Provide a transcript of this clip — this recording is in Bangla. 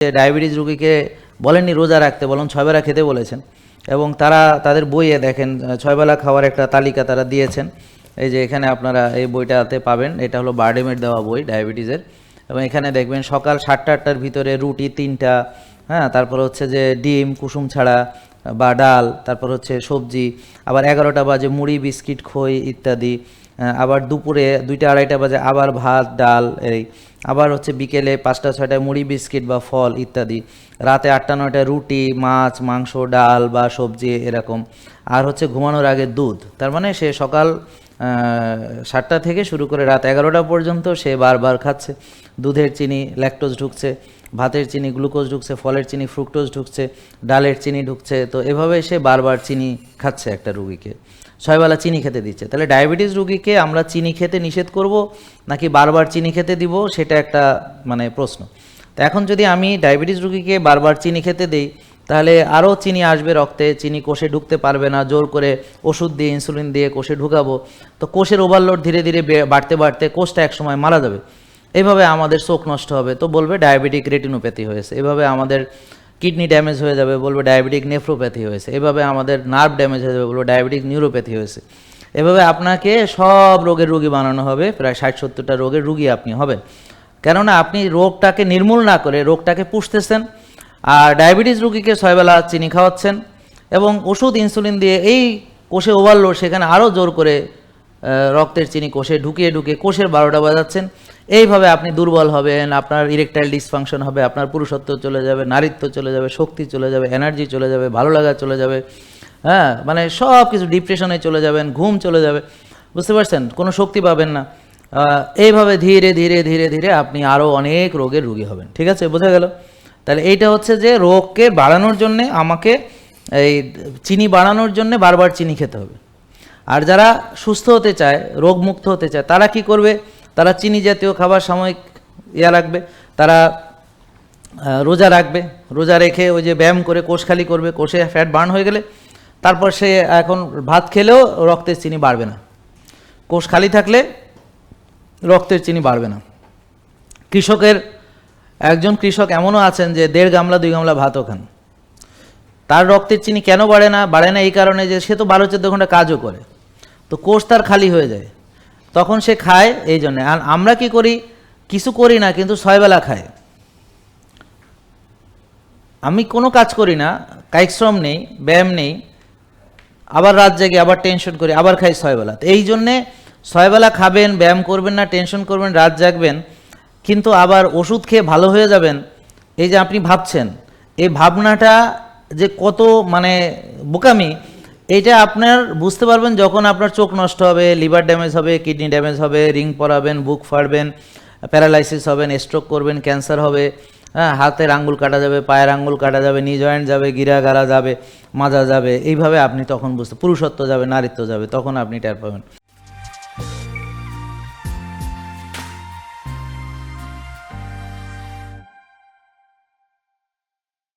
ডায়াবেটিস রুগীকে বলেননি রোজা রাখতে বলেন ছয়বেলা খেতে বলেছেন। এবং তারা তাদের বইয়ে দেখেন, ছয়বেলা খাওয়ার একটা তালিকা তারা দিয়েছেন। এই যে এখানে আপনারা এই বইটাতে পাবেন, এটা হলো বার্ডেমের দেওয়া বই ডায়াবেটিসের। এবং এখানে দেখবেন সকাল সাতটা আটটার ভিতরে রুটি তিনটা হ্যাঁ তারপর হচ্ছে যে ডিম, কুসুম ছাড়া বা ডাল, তারপর হচ্ছে সবজি, আবার এগারোটা বাজে মুড়ি, বিস্কিট, খই ইত্যাদি আবার দুপুরে দুইটা আড়াইটা বাজে আবার ভাত, ডাল, এই আবার হচ্ছে বিকেলে পাঁচটা, ছয়টায় মুড়ি বিস্কিট বা ফল ইত্যাদি। রাতে আটটা, নয়টায় রুটি, মাছ, মাংস, ডাল বা সবজি এরকম। আর হচ্ছে ঘুমানোর আগে দুধ। তার মানে সে সকাল সাতটা থেকে শুরু করে রাত এগারোটা পর্যন্ত সে বারবার খাচ্ছে। দুধের চিনি, ল্যাকটোজ ঢুকছে, ভাতের চিনি, গ্লুকোজ ঢুকছে, ফলের চিনি, ফ্রুক্টোজ ঢুকছে, ডালের চিনি ঢুকছে। তো এভাবে সে বারবার চিনি খাচ্ছে একটা রুগীকে। ছয়বেলা চিনি খেতে দিচ্ছে। তাহলে ডায়াবেটিস রুগীকে আমরা চিনি খেতে নিষেধ করব, নাকি বারবার চিনি খেতে দিব, সেটা একটা মানে প্রশ্ন। তো এখন যদি আমি ডায়াবেটিস রুগীকে বারবার চিনি খেতে দেই, তাহলে আরও চিনি আসবে রক্তে, চিনি কোষে ঢুকতে পারবে না, জোর করে ওষুধ দিয়ে, ইনসুলিন দিয়ে কোষে ঢুকাবো। তো কোষের ওভারলোড ধীরে ধীরে বাড়তে বাড়তে কোষটা একসময় মারা যাবে। এভাবে আমাদের চোখ নষ্ট হবে। তো বলবে ডায়াবেটিক রেটিনোপ্যাথি হয়েছে। এভাবে আমাদের কিডনি ড্যামেজ হয়ে যাবে, বলবে ডায়াবেটিক নেফ্রোপ্যাথি হয়েছে। এভাবে আমাদের নার্ভ ড্যামেজ হয়ে যাবে, বলবে ডায়াবেটিক নিউরোপ্যাথি হয়েছে। এভাবে আপনাকে সব রোগের রুগী বানানো হবে, প্রায় ষাট সত্তরটা রোগের রুগী আপনি হবেন। কেননা আপনি রোগটাকে নির্মূল না করে রোগটাকে পুষতেছেন, আর ডায়াবেটিস রুগীকে ছয়বেলা চিনি খাওয়াচ্ছেন, এবং ওষুধ ইনসুলিন দিয়ে এই কোষে ওভারলোড সেখানে আরও জোর করে রক্তের চিনি কোষে ঢুকিয়ে ঢুকিয়ে কোষের বারোটা বাজাচ্ছেন। এইভাবে আপনি দুর্বল হবেন, আপনার ইরেকটাইল ডিসফাংশন হবে, আপনার পুরুষত্ব চলে যাবে, নারীত্ব চলে যাবে, শক্তি চলে যাবে এনার্জি চলে যাবে, ভালো লাগা চলে যাবে হ্যাঁ মানে সব কিছু ডিপ্রেশনে চলে যাবেন, ঘুম চলে যাবে, বুঝতে পারছেন? কোনো শক্তি পাবেন না। এইভাবে ধীরে ধীরে ধীরে ধীরে আপনি আরও অনেক রোগের রুগী হবেন, ঠিক আছে? বোঝা গেল? তাহলে এইটা হচ্ছে যে রোগকে বাড়ানোর জন্যে আমাকে এই চিনি বাড়ানোর জন্যে বারবার চিনি খেতে হবে। আর যারা সুস্থ হতে চায়, রোগমুক্ত হতে চায়, তারা কি করবে? তারা চিনি জাতীয় খাবার সাময়িক ইয়া রাখবে, তারা রোজা রাখবে, রোজা রেখে ওই যে ব্যায়াম করে কোষ খালি করবে, কোষে ফ্যাট বার্ন হয়ে গেলে তারপর সে এখন ভাত খেলেও রক্তের চিনি বাড়বে না। কোষ খালি থাকলে রক্তের চিনি বাড়বে না। কৃষকের, একজন কৃষক এমনও আছেন যে দেড় গামলা, দুই গামলা ভাতও খান। তার রক্তের চিনি কেন বাড়ে না? বাড়ে না এই কারণে যে সে তো বারো, চোদ্দ ঘণ্টা কাজও করে। তো কোষ তার খালি হয়ে যায়। তখন সে খায় এই জন্যে আর আমরা কি করি? কিছু করি না, কিন্তু ছয়বেলা খায় আমি কোনো কাজ করি না, কায়িক শ্রম নেই, ব্যায়াম নেই, আবার রাত জেগে আবার টেনশন করি, আবার খাই ছয়বেলা। তো এই জন্যে ছয়বেলা খাবেন, ব্যায়াম করবেন না টেনশন করবেন, রাত জাগবেন, কিন্তু আবার ওষুধ খেয়ে ভালো হয়ে যাবেন। এই যে আপনি ভাবছেন, এই ভাবনাটা যে কত মানে বোকামি এইটা আপনার বুঝতে পারবেন যখন আপনার চোখ নষ্ট হবে, লিভার ড্যামেজ হবে কিডনি ড্যামেজ হবে রিং পরাবেন, বুক ফাড়বেন প্যারালাইসিস হবেন স্ট্রোক করবেন ক্যান্সার হবে হ্যাঁ হাতের আঙ্গুল কাটা যাবে, পায়ের আঙ্গুল কাটা যাবে নি জয়েন্ট যাবে, গিরা গাড়া যাবে, মাজা যাবে, এইভাবে আপনি তখন বুঝতে, পুরুষত্ব যাবে, নারীত্ব যাবে, তখন আপনি টের পাবেন।